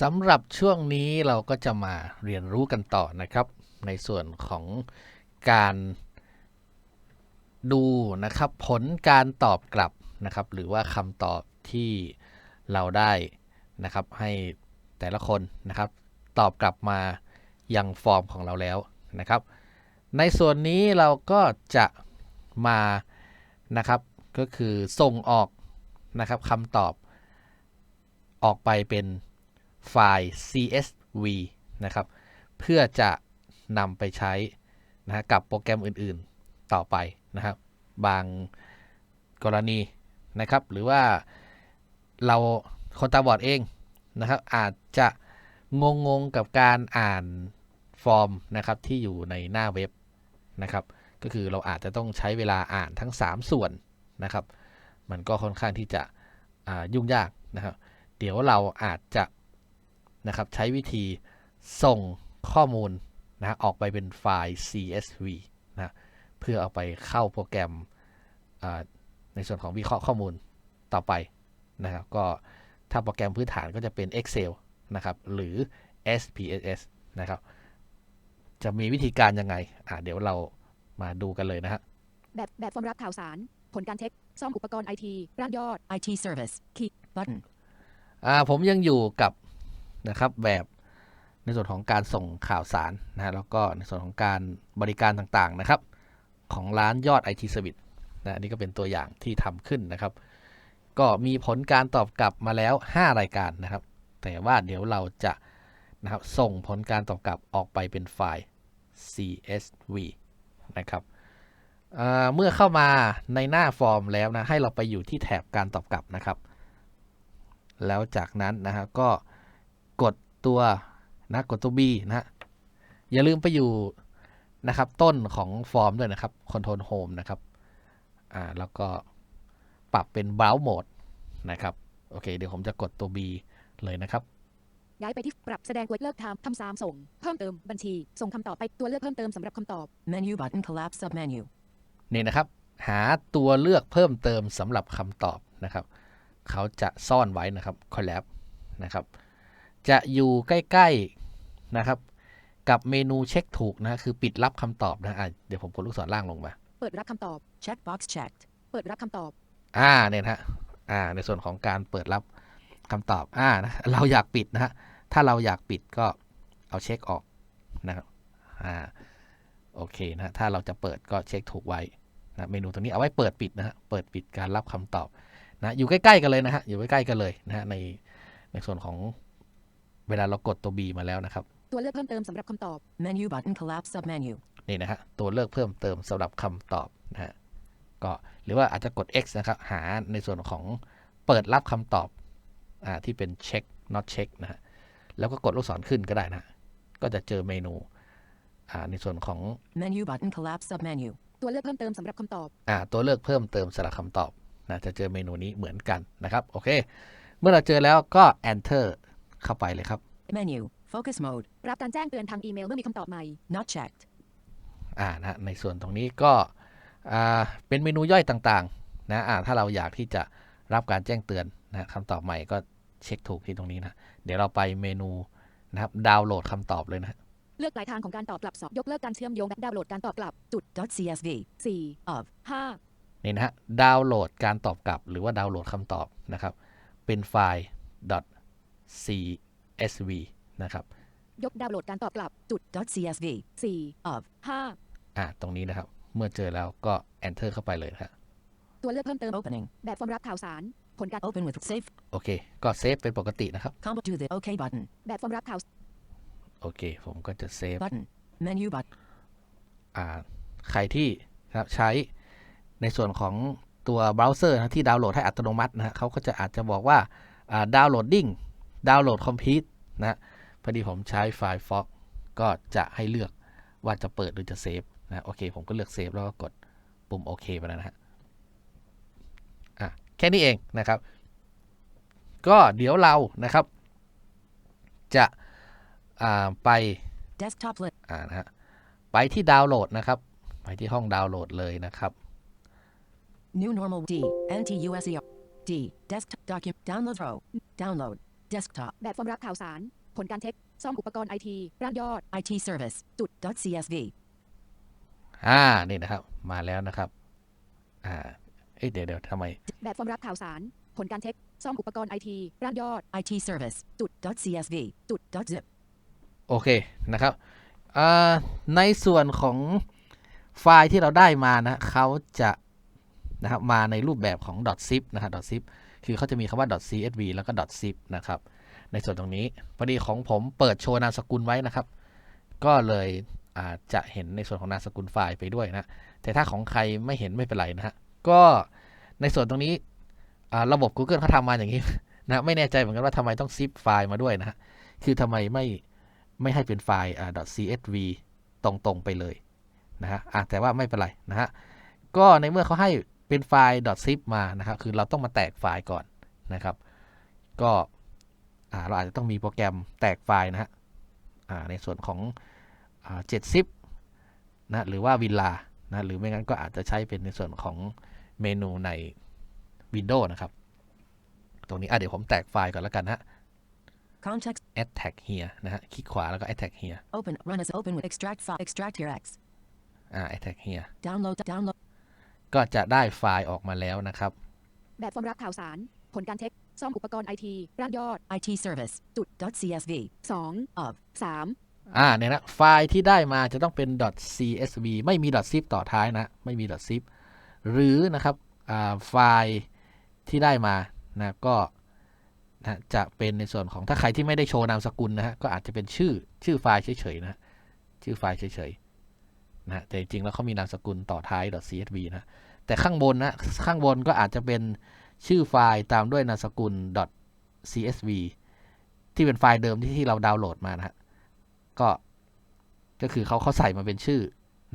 สำหรับช่วงนี้เราก็จะมาเรียนรู้กันต่อนะครับ ในส่วนของการดูนะครับ ผลการตอบกลับนะครับ หรือว่าคำตอบที่เราได้นะครับ ให้แต่ละคนนะครับ ตอบกลับมายังฟอร์มของเราแล้วนะครับ ในส่วนนี้เราก็จะมานะครับ ก็คือส่งออกนะครับคำตอบออกไปเป็น ไฟล์ CSV นะครับ เพื่อจะนำไปใช้นะกับโปรแกรมอื่นๆต่อไปนะครับ บางกรณีนะครับ หรือว่าเราคนตาบอดเองนะครับ อาจจะงงๆกับการอ่านฟอร์มนะครับที่อยู่ในหน้าเว็บนะครับ ก็คือเราอาจจะต้องใช้เวลาอ่านทั้ง 3 ส่วนนะครับ มันก็ค่อนข้างที่จะยุ่งยากนะครับ เดี๋ยวเราอาจจะ นะครับใช้วิธีส่งข้อมูลนะฮะออกไปเป็นไฟล์ CSV นะเพื่อเอาไปเข้าโปรแกรมอ่าในส่วนของวิเคราะห์ข้อมูลต่อไปนะครับก็ถ้าโปรแกรมพื้นฐานก็จะเป็น Excel นะครับหรือ SPSS นะครับจะมีวิธีการยังไงอ่าเดี๋ยวเรามาดูกันเลยนะฮะแบบแบบฟอร์มรับข่าวสาร ผลการเช็คซ่อมอุปกรณ์ไอทีร่างยอด IT service. Key button. อ่าผมยังอยู่กับ นะครับแบบในส่วนของการส่งข่าวสารนะฮะแล้วก็ในส่วนของการบริการต่างๆนะครับ ของร้านยอด IT Service นะนนี้ก็เป็นตัวอย่างที่ทำขึ้นนะครับ ก็มีผลการตอบกลับมาแล้ว 5 รายการนะครับ แต่ว่าเดี๋ยวเราจะนะครับส่งผลการตอบกลับออกไปเป็นไฟล์ CSV นะครับอ่าเมื่อเข้ามาในหน้าฟอร์มแล้วนะให้เราไปอยู่ที่แถบการตอบกลับนะครับ แล้วจากนั้นนะฮะก็ กดตัวนะกดตัว B นะฮะอย่าลืมไปอยู่นะครับ ต้นของฟอร์มด้วยนะครับ Control Home นะครับอ่าแล้วก็ปรับเป็น Browse Mode นะครับ โอเค เดี๋ยวผมจะกดตัว B เลยนะครับย้ายไปที่ปรับแสดงกดเลิกทำทำซ้ำส่ง เพิ่มเติมบัญชี ส่งคำตอบไปตัวเลือกเพิ่มเติมสำหรับคำตอบ Menu button collapse submenu. นี่นะครับ หาตัวเลือกเพิ่มเติมสำหรับคำตอบนะครับ เขาจะซ่อนไว้นะครับ collab นะครับ จะอยู่ใกล้ๆนะครับ กับเมนูเช็คถูกนะคือปิดรับคำตอบนะอะเดี๋ยวผมกดลูกศรล่างลงมา เปิดรับคำตอบ Checkbox checked. เปิดรับคำตอบ อ่าเนี่ยนะฮะอ่า ในส่วนของการเปิดรับคำตอบอ่านะเราอยากปิดนะฮะถ้าเราอยากปิดก็เอาเช็คออกนะครับอ่าโอเคนะฮะถ้าเราจะเปิดก็เช็คถูกไว้นะเมนูตรงนี้เอาไว้เปิดปิดนะฮะเปิดปิดการรับคำตอบนะอยู่ใกล้ๆกันเลยนะฮะอยู่ใกล้ๆกันเลยนะฮะในในส่วนของ เวลาเรากดตัว B มาแล้วนะครับ ตัวเลือกเพิ่มเติมสำหรับคำตอบ Menu button collapse submenu. นี่นะฮะตัวเลือกเพิ่มเติมสำหรับคำตอบนะฮะก็หรือว่าอาจจะกด X นะครับ หาในส่วนของเปิดรับคำตอบอ่าที่เป็นเช็ค not check นะฮะแล้วก็กดลูกศรขึ้นก็ได้นะฮะก็จะเจอเมนูอ่าในส่วนของ Menu button collapse submenu. ตัวเลือกเพิ่มเติมสำหรับคำตอบอ่าตัวเลือกเพิ่มเติมสำหรับคำตอบนะจะเจอเมนูนี้เหมือนกันนะครับ โอเค เมื่อเราเจอแล้วก็ enter เข้าไปเลยครับ Menu. Focus mode. รับการแจ้งเตือนทางอีเมลเมื่อมีคำตอบใหม่ Not checked. อ่านะฮะในส่วนตรงนี้ก็อ่าเป็นเมนูย่อยต่างๆนะอ่าถ้าเราอยากที่จะรับการแจ้งเตือนนะคำตอบใหม่ก็เช็คถูกที่ตรงนี้นะ เดี๋ยวเราไปเมนูนะครับดาวน์โหลดคำตอบเลยนะ เลือกปลายทางของการตอบกลับสอบยกเลิกการเชื่อมโยงและดาวน์โหลดการตอบกลับจุด Dot .csv. 4 Of. 5นี่นะฮะดาวน์โหลดการตอบกลับ หรือว่าดาวน์โหลดคำตอบนะครับ เป็นไฟล์ .csv นะครับ ยกดาวน์โหลดการตอบกลับจุด Dot .csv. 4 Of. 5อ่าตรงนี้นะครับ เมื่อเจอแล้วก็ enter เข้าไปเลยนะฮะตัวเลือกเพิ่มเติม Opening. แบบฟอร์มรับข่าวสาร ผลการ Open with save. โอเค ก็เซฟเป็นปกตินะครับ Combo to the OK button. แบบฟอร์มรับข่าวโอเค ผมก็จะเซฟ Button. Menu button. อ่าใครที่นะครับใช้ในส่วนของตัวเบราว์เซอร์นะที่ดาวน์โหลดให้อัตโนมัตินะฮะเขาก็จะอาจจะบอกว่าดาวน์โหลดดิ้ง ดาวน์โหลดคอมพิวต์นะฮะพอดีผมใช้ไฟล์ Fox ก็จะให้เลือกว่าจะเปิดหรือจะเซฟนะโอเค ผมก็เลือกเซฟแล้วก็กดปุ่มโอเคไปแล้วนะฮะอะแค่นี้เองนะครับ ก็เดี๋ยวเรานะครับ จะอ่าไป Desktop list. อ่านะฮะไปที่ดาวน์โหลดนะครับ ไปที่ห้องดาวน์โหลดเลยนะครับ New normal D. NTUSER. D. Desktop document. Download row. Download. Desktop. แบบฟอร์มรับข่าวสาร ผลการเช็คซ่อมอุปกรณ์ไอทีร่างยอด IT service. จุด Dot .csv. อ่า นี่นะครับ มาแล้วนะครับ อ่า เอ้ยเดี๋ยวเดี๋ยวทำไม แบบฟอร์มรับข่าวสาร ผลการเช็คซ่อมอุปกรณ์ไอทีร่างยอด IT service. จุด Dot .csv. จุด Dot .zip. โอเคนะครับอ่าในส่วนของไฟล์ที่เราได้มานะเขาจะนะครับมาในรูปแบบของ .zip นะฮะ .zip คือเขาจะมีคำว่า .csv แล้วก็ .zip นะครับ ในส่วนตรงนี้พอดีของผมเปิดโชว์นามสกุลไว้นะครับ ก็เลยอาจจะเห็นในส่วนของนามสกุลไฟล์ไปด้วยนะ แต่ถ้าของใครไม่เห็นไม่เป็นไรนะฮะ ก็ในส่วนตรงนี้ระบบ Google เขาทำมาอย่างนี้นะไม่แน่ใจเหมือนกันว่าทำไมต้องซิปไฟล์มาด้วยนะฮะ คือทำไมไม่ไม่ให้เป็นไฟล์ .csv ตรงๆไปเลยนะฮะอะแต่ว่าไม่เป็นไรนะฮะ ก็ในเมื่อเขาให้ เป็นไฟล์ .zip มานะครับ คือเราต้องมาแตกไฟล์ก่อนนะครับ ก็อ่าเราอาจจะต้องมีโปรแกรมแตกไฟล์นะฮะอ่าในส่วนของอ่า7 zip นะหรือว่า Villa นะหรือไม่งั้นก็อาจจะใช้เป็นในส่วนของเมนูใน Windows นะครับ ตรงนี้อะเดี๋ยวผมแตกไฟล์ก่อนแล้วกันนะฮะ Context. add tag here นะฮะ คลิกขวาแล้วก็ add tag here Open. Run as open with extract file. Extract here X. อ่า add tag here Download. Download. ก็จะได้ไฟล์ออกมาแล้วนะครับ แบบฟอร์มรับข่าวสาร ผลการเช็คซ่อมอุปกรณ์ไอทีร่างยอด IT service. จุด Dot .csv. 2 Of. 3อ่าเนี่ยนะไฟล์ที่ได้มาจะต้องเป็น .csv ไม่มี .zip ต่อท้ายนะ ไม่มี .zip หรือนะครับอ่าไฟล์ที่ได้มานะก็นะจะเป็นในส่วนของถ้าใครที่ไม่ได้โชว์นามสกุลนะฮะก็อาจจะเป็นชื่อชื่อไฟล์เฉยๆนะชื่อไฟล์เฉยๆ นะแต่จริงๆแล้วเขามีนามสกุลต่อท้าย .csv นะแต่ข้างบนนะข้างบนก็อาจจะเป็นชื่อไฟล์ตามด้วยนามสกุล .csv ที่เป็นไฟล์เดิมที่ที่เราดาวน์โหลดมานะฮะก็ก็คือเขาเขาใส่มาเป็นชื่อ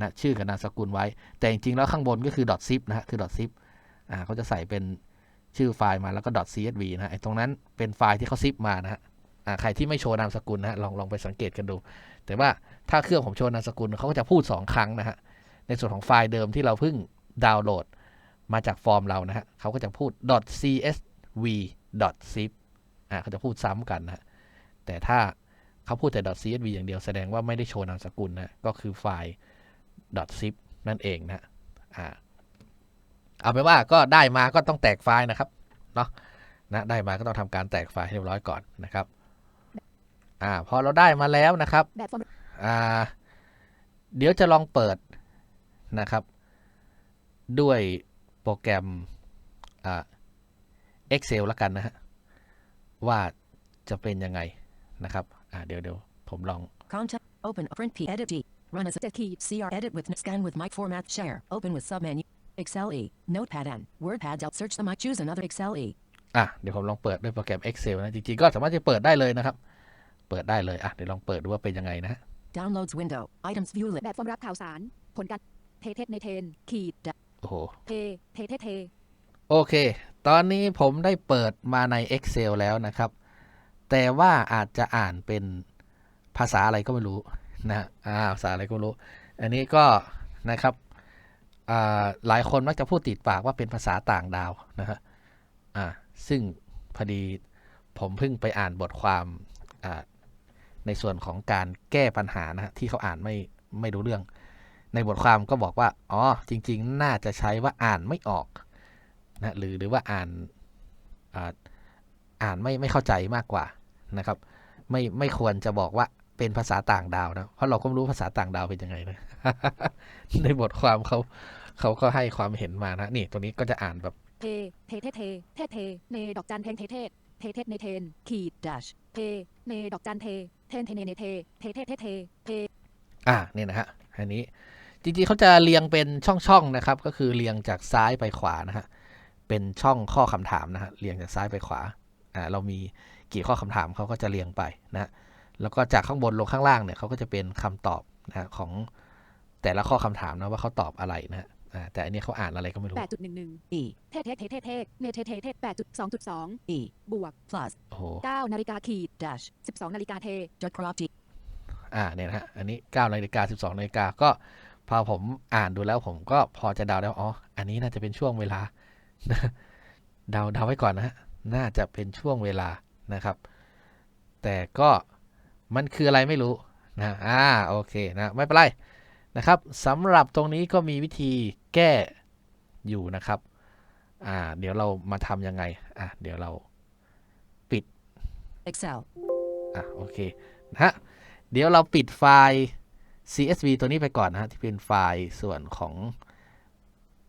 นะชื่อกับนามสกุลไว้ แต่จริงๆแล้วข้างบนก็คือ .zip นะฮะคือ .zip อ่าเขาจะใส่เป็นชื่อไฟล์มาแล้วก็ .csv นะไอ้ตรงนั้นเป็นไฟล์ที่เขา zip มานะฮะ ใครที่ไม่โชว์นามสกุลนะฮะลองลองไปสังเกตกันดู แต่ว่าถ้าเครื่องผมโชว์นามสกุลเขาก็จะพูด 2 ครั้งนะฮะในส่วนของไฟล์เดิมที่เราเพิ่งดาวน์โหลดมาจากฟอร์มเรานะฮะเขาก็จะพูด .csv .zip อ่าเขาจะพูดซ้ำกันนะแต่ถ้าเขาพูดแต่ .csv อย่างเดียวแสดงว่าไม่ได้โชว์นามสกุลนะก็คือไฟล์ .zip นั่นเองนะอ่าเอาไปนว่าก็ได้มาก็ต้องแตกไฟล์นะครับเนาะนะได้มาก็ต้องทำการแตกไฟล์ให้เรียบร้อยก่อนนะครับ อ่าพอเราได้มาแล้วนะครับแบบฟอร์มอ่าเดี๋ยวจะลองเปิดนะครับ ด้วยโปรแกรมอ่า Excel แล้วกันนะฮะว่าจะเป็นยังไงนะครับอ่าเดี๋ยวเดี๋ยวผมลอง Context. Open. Print P. Edit D. Run as a 7ขีด CR. Edit with scan with mic format. Share. Open with submenu. Excel E. Notepad N. WordPad. Out. Search the mic. Choose another Excel E. อะเดี๋ยวผมลองเปิดด้วยโปรแกรม Excel นะจริงๆก็สามารถจะเปิดได้เลยนะครับ เปิดได้เลยอะเดี๋ยวลองเปิดดูว่าเป็นยังไงนะฮะ Downloads window. Items view list. แบบฟอร์มรับข่าวสาร ผลการเทเทในเทนขีดโอ้โหเทเทเทเทโอเค ตอนนี้ผมได้เปิดมาใน Excel แล้วนะครับ แต่ว่าอาจจะอ่านเป็นภาษาอะไรก็ไม่รู้นะฮะอ่าภาษาอะไรก็ไม่รู้ อันนี้ก็นะครับอ่าหลายคนมักจะพูดติดปากว่าเป็นภาษาต่างดาวนะฮะอ่าซึ่งพอดีผมเพิ่งไปอ่านบทความอ่า ในส่วนของการแก้ปัญหานะฮะที่เขาอ่านไม่ไม่รู้เรื่อง ในบทความก็บอกว่า อ๋อ จริง ๆ น่าจะใช้ว่าอ่านไม่ออกนะหรือหรือว่าอ่านอ่านไม่ไม่เข้าใจมากกว่านะครับ ไม่ไม่ควรจะบอกว่าเป็นภาษาต่างดาวนะ เพราะเราก็ไม่รู้ภาษาต่างดาวเป็นยังไงนะในบทความเขาเขาก็ให้ความเห็นมานะนี่ตัวนี้ก็จะอ่านแบบเทเทเทเทเทเทเนดอกจันเทงเทเทเทเทในเทนขีด Dash. เทเนดอกจันเท เทนเทเนเนเทเทเทเทเทเทอ่านี่ยนะฮะอันนี้จริงๆเขาจะเรียงเป็นช่องๆนะครับ ก็คือเรียงจากซ้ายไปขวานะฮะเป็นช่องข้อคำถามนะฮะเรียงจากซ้ายไปขวาอ่าเรามีกี่ข้อคำถามเขาก็จะเรียงไปนะแล้วก็จากข้างบนลงข้างล่างเนี่ยเขาก็จะเป็นคำตอบนะฮะของแต่ละข้อคำถามนะว่าเขาตอบอะไรนะฮะ อ่าแต่อันนี้เขาอ่านอะไรก็ไม่รู้ 8.11 E. เทเทเทเทเทเนเทเทเท8.2.2 E. บวก Plus. โอ้โห 9นาฬิกาขีด Dash. 12นาฬิกาเท Dot crop D. อ่าเนี่ยนะฮะ อันนี้9นาฬิกา12นาฬิกาก็พอผมอ่านดูแล้วผมก็พอจะเดาแล้ว อ๋อ อันนี้น่าจะเป็นช่วงเวลา เดาเดาไว้ก่อนนะฮะ น่าจะเป็นช่วงเวลานะครับ แต่ก็มันคืออะไรไม่รู้นะ อ่า โอเคนะ ไม่เป็นไรนะครับสำหรับตรงนี้ก็มีวิธี แก้อยู่นะครับ อ่า เดี๋ยวเรามาทำยังไง อะ เดี๋ยวเรา Excel. อะ โอเค นะฮะ เดี๋ยวเราปิดไฟล์ CSV ตัวนี้ไปก่อนนะฮะ ที่เป็นไฟล์ส่วนของ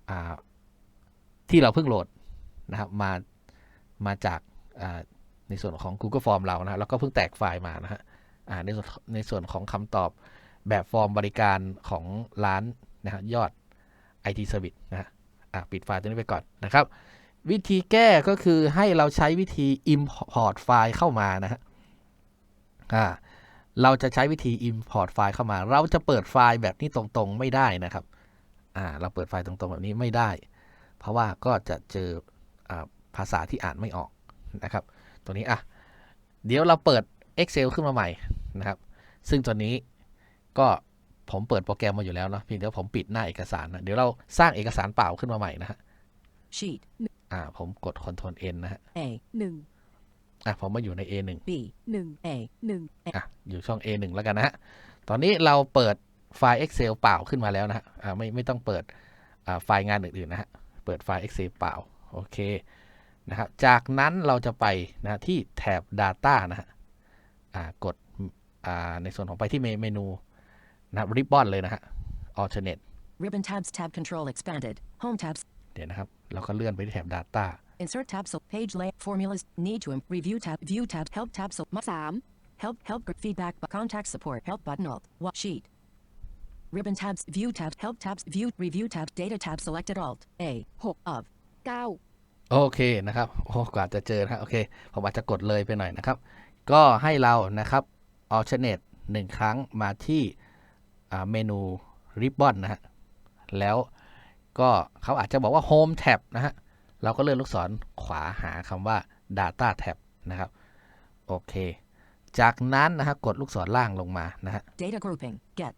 อ่า ที่เราเพิ่งโหลดนะครับ มา มาจากอ่าในส่วนของ Google Form เรานะฮะแล้วก็เพิ่งแตกไฟล์มานะฮะอ่าในส่วนในส่วนของคำตอบแบบฟอร์มบริการของร้านนะฮะยอด IT Service นะฮะอะปิดไฟล์ตัวนี้ไปก่อนนะครับ วิธีแก้ก็คือให้เราใช้วิธี import ไฟล์เข้ามานะฮะอ่าเราจะใช้วิธี import ไฟล์เข้ามา เราจะเปิดไฟล์แบบนี้ตรงๆ ไม่ได้นะครับอ่าเราเปิดไฟล์ตรงๆ แบบนี้ไม่ได้ เพราะว่าก็จะเจออ่าภาษาที่อ่านไม่ออกนะครับ ตัวนี้อะเดี๋ยวเราเปิด Excel ขึ้นมาใหม่นะครับ ซึ่งตัวนี้ก็ ผมเปิดโปรแกรมมาอยู่แล้วเนอะเพียงแต่ว่าผมปิดหน้าเอกสารนะเดี๋ยวเราสร้างเอกสารเปล่าขึ้นมาใหม่นะฮะ Sheet. อ่า ผมกด Ctrl N นะฮะ A. หนึ่งอะผมมาอยู่ใน A1 B. หนึ่ง A. หนึ่งอะอยู่ช่อง A1 แล้วกันนะฮะ ตอนนี้เราเปิดไฟล์ Excel เปล่าขึ้นมาแล้วนะฮะอ่าไม่ไม่ต้องเปิดอ่าไฟล์งานอื่นๆนะฮะ เปิดไฟล์ Excel เปล่า โอเคนะครับ จากนั้นเราจะไปนะที่แถบ Data นะฮะ อ่ากดอ่าในส่วนของไปที่เมเมนู นะครับ Ribbon เลยนะฮะ Alternate Ribbon tabs. Tab control expanded. Home tabs. เดี๋ยวนะครับ เราก็เลื่อนไปที่แถบ Data Insert tab. So page layout. Formulas. Need to im- review tab. View tab. Help tab. So สาม help help group feedback. But contact support. Help button alt. What sheet. Ribbon tabs. View tabs. Help tabs. View review tabs. Data tab. Selected alt. A. Hop. Of. เก้าโอเคนะครับ โอ้กว่าจะเจอนะฮะโอเค ผมอาจจะกดเลยไปหน่อยนะครับ ก็ให้เรานะครับ alternate หนึ่งครั้งมาที่อ่า เมนู ribbon นะฮะ แล้วก็เขาอาจจะบอกว่า home tab นะฮะ เราก็เลื่อนลูกศรขวาหาคำว่า data tab นะครับ โอเค จากนั้นนะฮะกดลูกศรล่างลงมานะฮะ Data grouping. Get.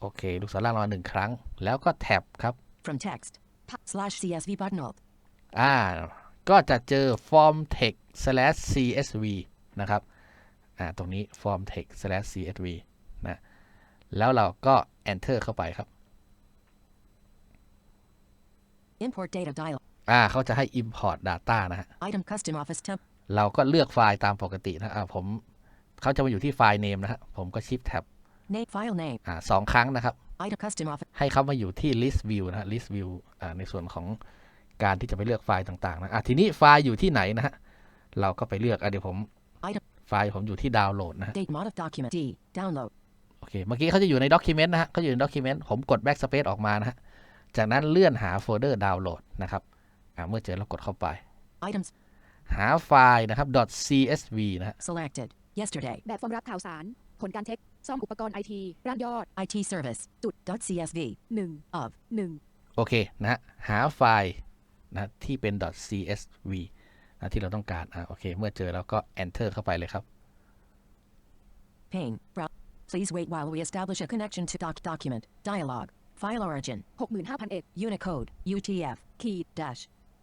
โอเค ลูกศรล่างลงมาหนึ่งครั้ง แล้วก็แท็บครับ From text. Slash CSV button alt. อ่า ก็จะเจอ form text slash csv นะครับ อ่า ตรงนี้ form text slash csv นะ แล้วเราก็ enter เข้าไปครับ Import data dialog. อ่าเขาจะให้ import data นะฮะ Item custom office temp. เราก็เลือกไฟล์ตามปกตินะอ่าผมเขาจะมาอยู่ที่ไฟล์ name นะฮะผมก็ shift tab Name file name. อ่าสองครั้งนะครับ Item custom office. ให้เขามาอยู่ที่ list view นะฮะ list view อ่าในส่วนของการที่จะไปเลือกไฟล์ต่างๆนะอะทีนี้ไฟล์อยู่ที่ไหนนะฮะเราก็ไปเลือกอะเดี๋ยวผม Item ไฟล์ผมอยู่ที่ดาวน์โหลดนะฮะ date mod of document. D. Download. โอเค เมื่อกี้เขาจะอยู่ในด็อกิเมนต์นะฮะเขาอยู่ในด็อกิเมนต์ผมกด backspace ออกมานะฮะ จากนั้นเลื่อนหาโฟลเดอร์ดาวน์โหลดนะครับอ่าเมื่อเจอเรากดเข้าไป Items หาไฟล์นะครับ .csv นะฮะ selected. Yesterday. แบบฟอร์มรับข่าวสาร ผลการเช็คซ่อมอุปกรณ์ไอทีร้านยอด IT service. Dot CSV. หนึ่ง Of. หนึ่งโอเคนะฮะ หาไฟล์นะที่เป็น .csv นะที่เราต้องการ อ่าโอเค เมื่อเจอแล้วก็ enter เข้าไปเลยครับ Pane. Please wait while we establish a connection to doc document. Dialog. File origin. หกหมื่นห้าพันเอ็ด Unicode. UTF. ขีด Dash.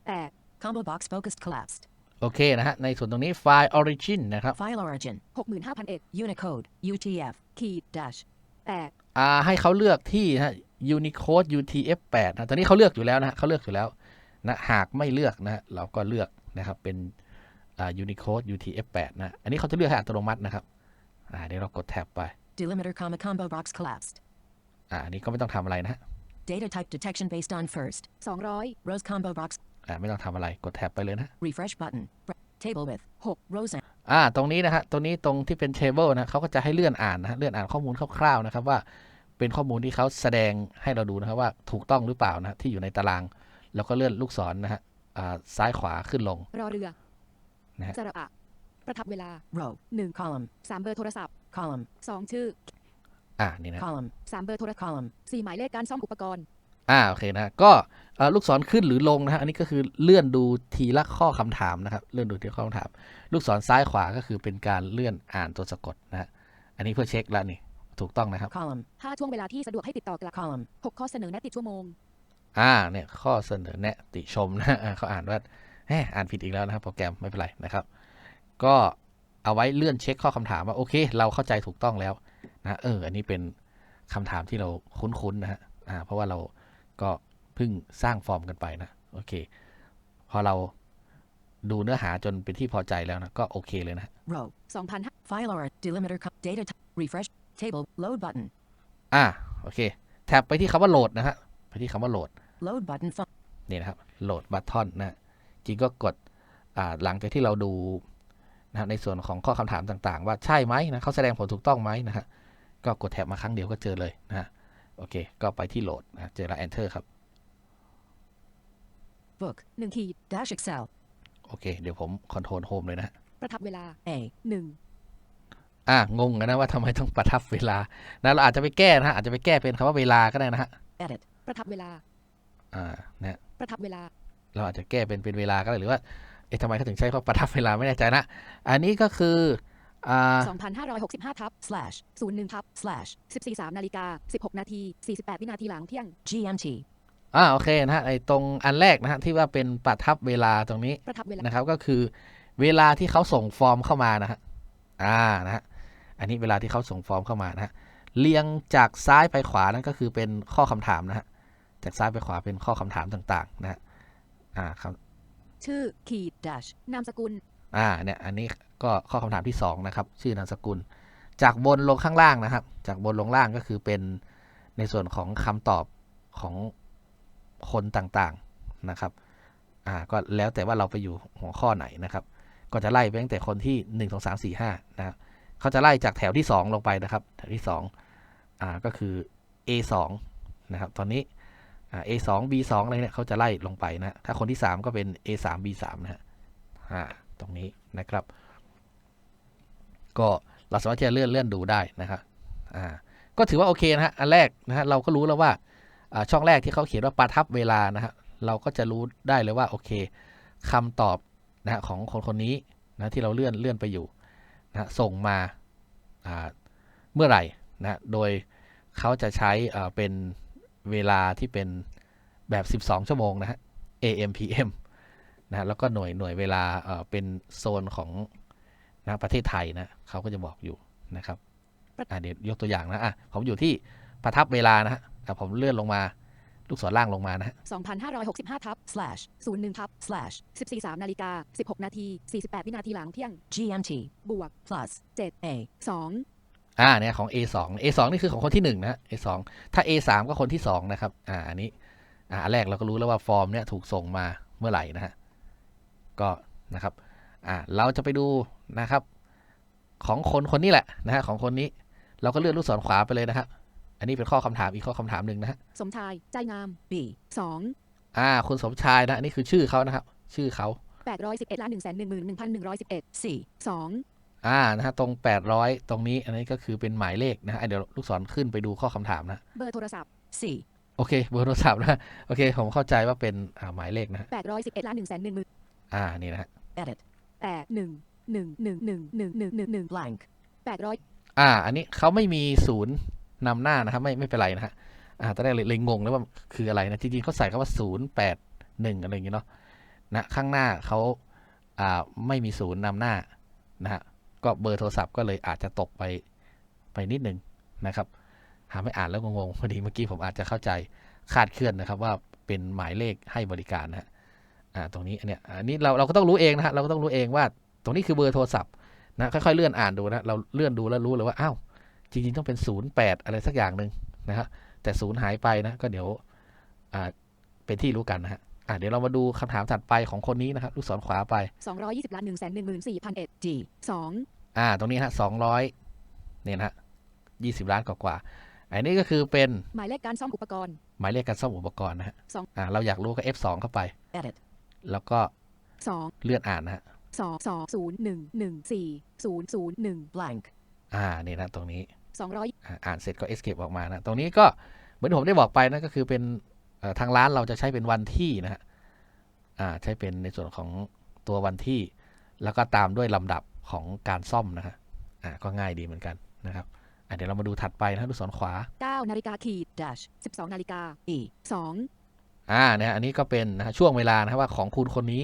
แปด Combo box focused collapsed. โอเคนะฮะ ในส่วนตรงนี้ไฟล์ origin นะครับ File origin. หกหมื่นห้าพันเอ็ด Unicode. UTF. ขีด Dash. แปดอ่าให้เขาเลือกที่นะฮะ Unicode UTF-8 นะตอนนี้เขาเลือกอยู่แล้วนะฮะเขาเลือกอยู่แล้วนะหากไม่เลือกนะฮะเราก็เลือกนะครับเป็นอ่า Unicode UTF-8 นะ อันนี้เขาจะเลือกให้อัตโนมัตินะครับ อ่าเดี๋ยวเรากดแท็บไป Delimiter comma combo box collapsed. อ่าอันนี้ก็ไม่ต้องทำอะไรนะฮะ Data type detection based on first. สองร้อย Rows combo box. อ่าไม่ต้องทำอะไรกดแท็บไปเลยนะ Refresh button. Br- Table width. หก Rows and อ่าตรงนี้นะฮะตรงนี้ตรงที่เป็น table นะเขาก็จะให้เลื่อนอ่านนะฮะเลื่อนอ่านข้อมูลคร่าวๆนะครับว่าเป็นข้อมูลที่เขาแสดงให้เราดูนะครับว่าถูกต้องหรือเปล่านะฮะที่อยู่ในตาราง แล้วก็เลื่อนลูกศรนะฮะอ่าซ้ายขวาขึ้นลง รอเรือนะฮะ สระอะ ประทับเวลา row. หนึ่ง Column. สามเบอร์โทรศัพท์ Column. สองชื่อ อ่านี่นะ Column. สามเบอร์โทรศัพท์ Column. สี่หมายเลขการซ่อมอุปกรณ์ อ่าโอเคนะฮะก็เอ่อลูกศรขึ้นหรือลงนะฮะอันนี้ก็คือเลื่อนดูทีละข้อคำถามนะครับ เลื่อนดูทีละข้อคำถาม ลูกศรซ้ายขวาก็คือเป็นการเลื่อนอ่านตัวสะกดนะฮะอันนี้เพื่อเช็คแล้วนี่ถูกต้องนะครับ Column. ห้าช่วงเวลาที่สะดวกให้ติดต่อกลับ Column. หกข้อเสนอแนะติดชั่วโมง อ่าเนี่ยข้อเสนอแนะติชมนะฮะอ่าเขาอ่านว่าแหมอ่านผิดอีกแล้วนะครับโปรแกรมไม่เป็นไรนะครับ ก็เอาไว้เลื่อนเช็คข้อคำถามว่าโอเค เราเข้าใจถูกต้องแล้วนะเออ อันนี้เป็นคำถามที่เราคุ้นๆนะฮะอ่าเพราะว่าเราก็เพิ่งสร้างฟอร์มกันไปนะโอเค พอเราดูเนื้อหาจนเป็นที่พอใจแล้วนะก็โอเคเลยนะ Row. 2,500 File or delimiter. co- Data. t- refresh. Table. Load button. อ่าโอเค แท็บไปที่คำว่าโหลดนะฮะไปที่คำว่าโหลด Load button. Fun. นี่นะครับโหลดบัตทอนนะจริงก็กดอ่าหลังจากที่เราดู นะฮะในส่วนของข้อคำถามต่างๆ ว่าใช่ไหมนะเขาแสดงผลถูกต้องไหมนะฮะก็กดแท็บมาครั้งเดียวก็เจอเลยนะฮะโอเค ก็ไปที่โหลดนะเจอแล้ว enter ครับ Book. 1ขีด Dash Excel. โอเค เดี๋ยวผมคอนโทรลโฮมเลยนะฮะประทับเวลา A. 1อ่างงกันนะว่าทำไมต้องประทับเวลา นะ เราอาจจะไปแก้นะฮะ อาจจะไปแก้เป็นคำว่าเวลาก็ได้นะฮะ Edit. ประทับเวลา อ่า นะฮะประทับเวลา เราอาจจะแก้เป็นเป็นเวลาก็ได้หรือว่า เอ๊ะทำไมเขาถึงใช้คำว่าประทับเวลาไม่แน่ใจนะ อันนี้ก็คืออ่า2,565ทับ Slash. 01ทับ Slash. 14.3นาฬิกา16 นาที 48 วินาทีหลังเที่ยง GMT. อ่าโอเคนะฮะไอ้ตรงอันแรกนะฮะที่ว่าเป็นประทับเวลาตรงนี้ประทับเวลานะครับก็คือเวลาที่เขาส่งฟอร์มเข้ามานะฮะอ่านะฮะอันนี้เวลาที่เขาส่งฟอร์มเข้ามานะฮะเรียงจากซ้ายไปขวานั่นก็คือเป็นข้อคำถามนะฮะจากซ้ายไปขวาเป็นข้อคำถามต่างๆนะฮะอ่าครับ ชื่อขีด Dash. นามสกุล อ่าเนี่ยอันนี้ก็ข้อคำถามที่สองนะครับ ชื่อนามสกุล จากบนลงข้างล่างนะครับ จากบนลงล่างก็คือเป็นในส่วนของคำตอบของคนต่างๆนะครับอ่าก็แล้วแต่ว่าเราไปอยู่หัวข้อไหนนะครับ ก็จะไล่ไปตั้งแต่คนที่หนึ่งสองสามสี่ห้านะครับเขาจะไล่จากแถวที่สองลงไปนะครับ แถวที่สองอ่าก็คือ A สองนะครับ ตอนนี้ A สอง B สองอะไรเนี่ยเขาจะไล่ลงไปนะ ถ้าคนที่สามก็เป็น A สาม B สามนะฮะตรงนี้นะครับ ก็เราสามารถจะเลื่อนเลื่อนดูได้นะครับอ่าก็ถือว่าโอเคนะฮะ อันแรกนะฮะเราก็รู้แล้วว่าช่องแรกที่เขาเขียนว่าประทับเวลานะฮะเราก็จะรู้ได้เลยว่าโอเคคำตอบนะฮะของคนคนนี้นะที่เราเลื่อนเลื่อนไปอยู่นะส่งมาเมื่อไหร่นะโดยเขาจะใช้เป็น เวลาที่เป็นแบบ 12 ชั่วโมงนะฮะ AM PM นะฮะแล้วก็หน่วยหน่วยเวลาเอ่อเป็นโซนของนะประเทศไทยนะเขาก็จะบอกอยู่นะครับอะเดี๋ยวยกตัวอย่างนะอะผมอยู่ที่ประทับเวลานะฮะอะผมเลื่อนลงมาลูกศรล่างลงมานะฮะ2,565ทับ Slash. 01ทับ Slash. 14.3นาฬิกา16 นาที 48 วินาทีหลังเที่ยง GMT. บวก Plus. 7 A. 2 อ่าเนี่ยของ A2 A2 นี่คือของคนที่1นะฮะ A2 ถ้า A3 ก็คนที่2นะครับอ่าอันนี้อ่าอันแรกเราก็รู้แล้วว่าฟอร์มเนี่ยถูกส่งมาเมื่อไหร่นะฮะก็นะครับอ่าเราจะไปดูนะครับ ของคนคนนี้แหละนะฮะของคนนี้เราก็เลื่อนลูกศรขวาไปเลยนะครับอันนี้เป็นข้อคำถามอีกข้อคำถามหนึ่งนะฮะสมชายใจงาม B. 2อ่าคุณสมชายนะอันนี้คือชื่อเขานะครับ ชื่อเขา811ล้าน1 1 1 1 1 1 C. 2 อ่านะฮะตรง 800 ตรงนี้อันนี้ก็คือเป็นหมายเลขนะฮะอะเดี๋ยวลูกศรขึ้นไปดูข้อคำถามนะ เบอร์โทรศัพท์ C. โอเคเบอร์โทรศัพท์นะโอเค ผมเข้าใจว่าเป็นอ่าหมายเลขนะฮะ811ล้าน1 1 1 1อ่านี่นะฮะ Edit. 8 1 1 1 1 1 1 1 1 Blank. 800อ่า อันนี้เขาไม่มีศูนย์นำหน้านะครับไม่ไม่เป็นไรนะฮะอ่าตอนแรกเลยเลยงงแล้วว่าคืออะไรนะจริงๆเขาใส่คำว่าศูนย์แปดหนึ่งอะไรอย่างเงี้ยเนาะนะข้างหน้าเขาอ่าไม่มีศูนย์นำหน้านะฮะ ก็เบอร์โทรศัพท์ก็เลยอาจจะตกไปไปนิดนึงนะครับหาไม่อ่านแล้วงงๆพอดีเมื่อกี้ผมอาจจะเข้าใจคาดเคลื่อนนะครับว่าเป็นหมายเลขให้บริการนะฮะอ่าตรงนี้อันเนี้ยอันนี้เราเราก็ต้องรู้เองนะฮะเราก็ต้องรู้เองว่า ตรงนี้คือเบอร์โทรศัพท์นะค่อยๆเลื่อนอ่านดูนะเราเลื่อนดูแล้วรู้เลยว่าอ้าวจริงๆต้องเป็นศูนย์แปดอะไรสักอย่างหนึ่งนะฮะแต่ศูนย์หายไปนะก็เดี๋ยวอ่าเป็นที่รู้กันนะฮะ อ่าเดี๋ยวเรามาดูคำถามถัดไปของคนนี้นะครับลูกศรขวาไป 220ล้าน1 1 1 4 0 0 D. 2อ่า ตรงนี้ฮะสองร้อยเนี่ยนะฮะยี่สิบล้านกว่าๆอันนี้ก็คือเป็นหมายเลขการซ่อมอุปกรณ์ หมายเลขการซ่อมอุปกรณ์นะฮะสองอ่าเราอยากรู้ก็ F2 เข้าไป Edit. แล้วก็2เลื่อนอ่านนะฮะ2 2 0 1 1 4 0 0 1 Blank. อ่านี่นะตรงนี้200อ่าอ่านเสร็จก็ escape ออกมานะ ตรงนี้ก็เหมือนที่ผมได้บอกไปนะก็คือเป็นเอ่อ ทางร้านเราจะใช้เป็นวันที่นะฮะอ่าใช้เป็นในส่วนของตัววันที่ แล้วก็ตามด้วยลำดับของการซ่อมนะฮะอ่าก็ง่ายดีเหมือนกันนะครับอ่าเดี๋ยวเรามาดูถัดไปนะลูกศรขวา9นาฬิกาขีด Dash. 12นาฬิกา E. 2อ่าเนี่ยอันนี้ก็เป็นนะฮะช่วงเวลานะครับว่าของคุณคนนี้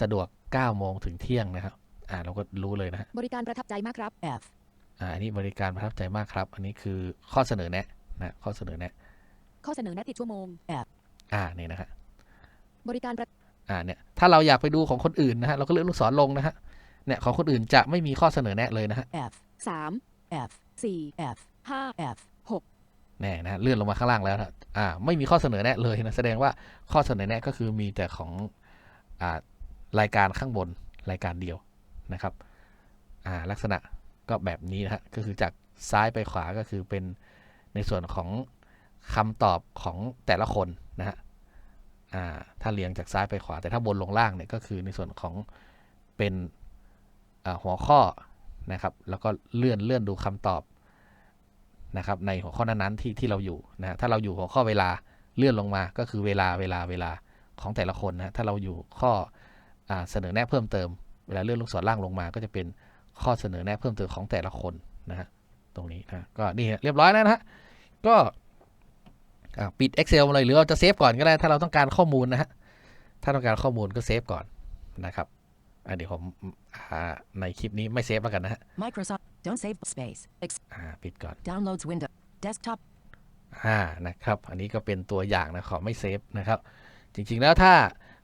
สะดวก9โมงถึงเที่ยงนะครับอ่าเราก็รู้เลยนะฮะบริการประทับใจมากครับ F. อ่าอันนี้บริการประทับใจมากครับ อันนี้คือข้อเสนอแนะนะข้อเสนอแนะ ข้อเสนอแนะติดชั่วโมงอ่านี่นะฮะบริการประอ่าเนี่ยถ้าเราอยากไปดูของคนอื่นนะฮะเราก็เลื่อนลูกศรลงนะฮะเนี่ยของคนอื่นจะไม่มีข้อเสนอแนะเลยนะฮะ F. สาม F. สี่ F. ห้า F. แน่นะฮะเลื่อนลงมาข้างล่างแล้วนะอ่าไม่มีข้อเสนอแนะเลยนะแสดงว่าข้อเสนอแนะก็คือมีแต่ของอ่ารายการข้างบนรายการเดียวนะครับอ่าลักษณะก็แบบนี้นะฮะก็คือจากซ้ายไปขวาก็คือเป็นในส่วนของ คำตอบของแต่ละคนนะฮะถ้าเรียงจากซ้ายไปขวา แต่ถ้าบนลงล่างเนี่ยก็คือในส่วนของเป็นหัวข้อนะครับ แล้วก็เลื่อนเลื่อนดูคำตอบนะครับในหัวข้อนั้นๆที่ที่เราอยู่นะถ้าเราอยู่หัวข้อเวลาเลื่อนลงมาก็คือเวลาเวลาเวลาของแต่ละคนนะถ้าเราอยู่ข้ออเสนอแนะเพิ่มเติม เวลาเลื่อนลูกศรล่างลงมา ก็จะเป็นข้อเสนอแนะเพิ่มเติมของแต่ละคนนะฮะตรงนี้นะก็นี่เรียบร้อยแล้วนะฮะก็ ปิด Excel มาเลยหรือเราจะเซฟก่อนก็ได้ ถ้าเราต้องการข้อมูลนะฮะ ถ้าต้องการข้อมูลก็เซฟก่อนนะครับอะเดี๋ยวผมอ่าในคลิปนี้ไม่เซฟแล้วกันนะฮะ Microsoft. Don't save space. Ex. อ่าปิดก่อน Downloads window. Desktop. อ่านะครับ อันนี้ก็เป็นตัวอย่างนะขอไม่เซฟนะครับ จริงๆแล้วถ้า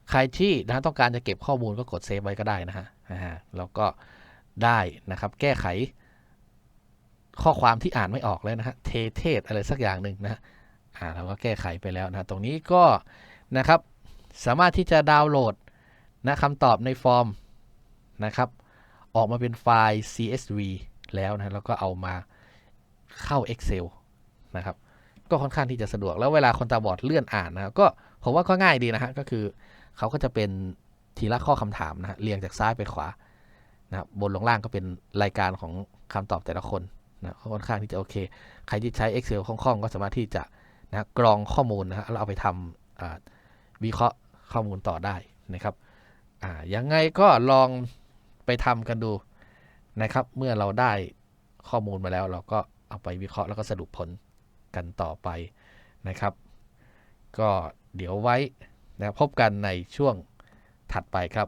ใครที่นะต้องการจะเก็บข้อมูลก็กดเซฟไว้ก็ได้นะฮะอ่าแล้วก็ได้นะครับ แก้ไขข้อความที่อ่านไม่ออกเลยนะฮะ เทเทศอะไรสักอย่างหนึ่งนะฮะ อ่าเราก็แก้ไขไปแล้วนะตรงนี้ก็นะครับสามารถที่จะดาวน์โหลดนะคำตอบในฟอร์มนะครับ ออกมาเป็นไฟล์ CSV แล้วนะแล้วก็เอามาเข้า Excel นะครับ ก็ค่อนข้างที่จะสะดวกแล้วเวลาคนตาบอดเลื่อนอ่านนะก็ผมว่าก็ง่ายดีนะฮะก็คือเขาก็จะเป็นทีละข้อคำถามนะฮะเรียงจากซ้ายไปขวานะครับบนลงล่างก็เป็นรายการของคำตอบแต่ละคนนะค่อนข้างที่จะโอเค ใครที่ใช้ Excel คล่องๆ ก็สามารถที่จะ นะกรองข้อมูลนะฮะแล้วเอาไปทำวิเคราะห์ข้อมูลต่อได้นะครับอ่ายังไงก็ลองไปทำกันดูนะครับ เมื่อเราได้ข้อมูลมาแล้วเราก็เอาไปวิเคราะห์แล้วก็สรุปผลกันต่อไปนะครับ ก็เดี๋ยวไว้นะพบกันในช่วงถัดไปครับ